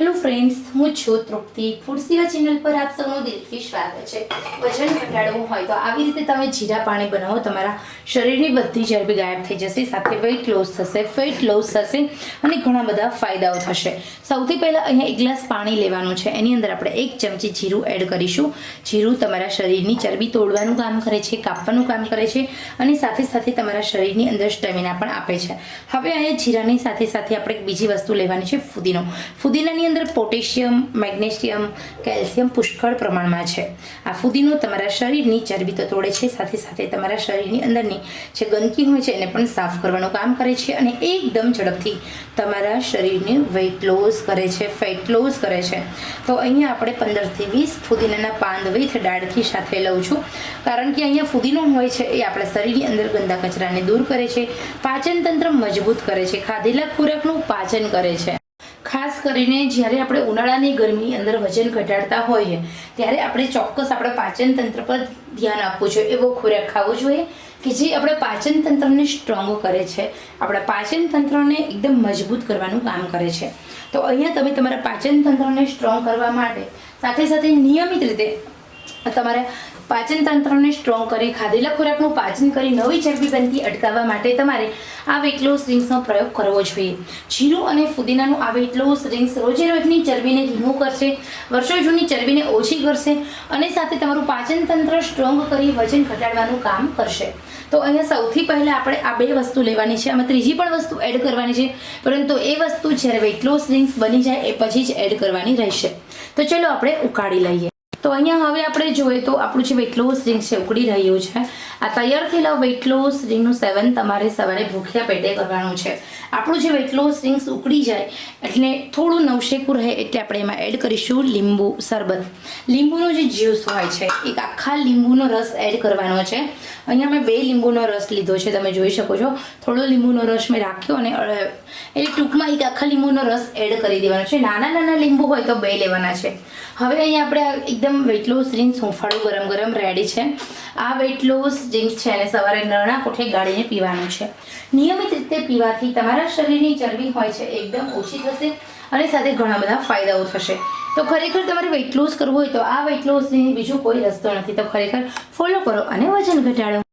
Hello friends હું છું તૃપ્તિ. Food channel પર આપ સૌનું દિલથી સ્વાગત છે. વજન ઘટાડવું હોય તો આવી રીતે તમે જીરા પાણી બનાવો, તમારા શરીરની બધી ચરબી ગાયબ થઈ જશે, સાથે વેઇટ લોસ થશે ફેટ લોસ થશે અને ઘણા બધા ફાયદાઓ થશે. સૌથી પહેલાં અહીંયા એક ગ્લાસ પાણી લેવાનું છે. એની અંદર આપણે એક ચમચી જીરું એડ કરીશું. જીરું તમારા શરીરની ચરબી તોડવાનું કામ કરે છે, કાપવાનું કામ કરે છે અને સાથે સાથે તમારા શરીરની અંદર સ્ટેમિના પણ આપે છે. હવે અહીંયા જીરાની સાથે સાથે આપણે એક બીજી વસ્તુ લેવાની છે, ફુદીનો. ફુદીનાની અંદર પોટેશિયમ, મેગ્નેશિયમ, કેલ્શિયમ પુષ્કળ પ્રમાણમાં છે. આ ફુદીનો તમારા શરીરની ચરબી તો તોડે છે, સાથે સાથે તમારા શરીરની અંદરની જે ગંદકી હોય છે એને પણ સાફ કરવાનું કામ કરે છે અને એકદમ ઝડપથી તમારા શરીરને વેઇટ લોસ કરે છે ફેટ લોસ કરે છે. તો અહીંયા આપણે પંદરથી વીસ ફુદીનાના પાન વિથ ડાળખી સાથે લઉં છું. કારણ કે અહીંયા ફુદીનો હોય છે એ આપણા શરીરની અંદર ગંદા કચરાને દૂર કરે છે પાચન તંત્ર મજબૂત કરે છે, ખાધેલા ખોરાકનું પાચન કરે છે. ખાસ કરીને જ્યારે આપણે ઉનાળાની ગરમીની અંદર વજન ઘટાડતા હોઈએ, ત્યારે આપણે ચોક્કસ આપણા પાચન તંત્ર પર ધ્યાન આપવું જોઈએ. એવો ખોરાક ખાવો જોઈએ કે જે આપણા પાચન તંત્રને સ્ટ્રોંગ કરે છે. આપણા પાચન તંત્રને એકદમ મજબૂત કરવાનું કામ કરે છે. તો અહીંયા તમે તમારા પાચન તંત્રને સ્ટ્રોંગ કરવા માટે સાથે સાથે નિયમિત રીતે તમારે પાચન તંત્રને સ્ટ્રોંગ કરી, ખાધેલા ખોરાકનું પાચન કરી, નવી ચરબી બનતી અટકાવવા માટે તમારે આ વેટ લોસ પ્રયોગ કરવો જોઈએ. જીરું અને ફુદીનાનું આ વેટ લોસ ડ્રિંક્સ રોજે રોજની ચરબીને ધીમું કરશે, વર્ષો જૂની ચરબીને ઓછી કરશે અને સાથે તમારું પાચન તંત્ર સ્ટ્રોંગ કરી વજન ઘટાડવાનું કામ કરશે. તો અહીંયા સૌથી પહેલાં આપણે આ બે વસ્તુ લેવાની છે, આમાં ત્રીજી પણ વસ્તુ એડ કરવાની છે, પરંતુ એ વસ્તુ જ્યારે વેટ લોસ બની જાય એ પછી જ એડ કરવાની રહેશે. તો ચલો આપણે ઉકાળી લઈએ. તો અહીંયા હવે આપણે જોઈએ તો આપણું જે વેટ લોસ ડ્રિંક છે, ઉકળી રહ્યું છે. આ તૈયાર થયેલા વેટ લોસ ડ્રિંકનું સેવન તમારે સવારે ભૂખ્યા પેટે કરવાનું છે. આપણું જે વેટ લોસ ડ્રિંક્સ ઉકળી જાય, એટલે થોડું નવશેકું રહે એટલે આપણે એમાં એડ કરીશું લીંબુ શરબત. લીંબુનો જે જ્યુસ હોય છે, એક આખા લીંબુનો રસ એડ કરવાનો છે. અહીંયા મેં બે લીંબુનો રસ લીધો છે, તમે જોઈ શકો છો. થોડો લીંબુનો રસ મેં રાખ્યો અને એટલે ટૂંકમાં એક આખા લીંબુનો રસ એડ કરી દેવાનો છે. નાના નાના લીંબુ હોય તો બે લેવાના છે. હવે અહીંયા આપણે આ એકદમ વેટ લોસ ડ્રિંક્સ હુંફાળું ગરમ ગરમ રેડી છે. આ વેટ લોસ ડ્રિંક્સ છે અને સવારે નરણા કોઠે ગાળીને પીવાનું છે. નિયમિત રીતે પીવાથી તમારા શરીરની ચરબી હોય છે એકદમ ઓછી થશે અને સાથે ઘણા બધા ફાયદાઓ થશે. તો ખરેખર તમારે વેટ લોસ કરવું હોય તો આ વેટ લોસની બીજો કોઈ રસ્તો નથી. તો ખરેખર ફોલો કરો અને વજન ઘટાડો.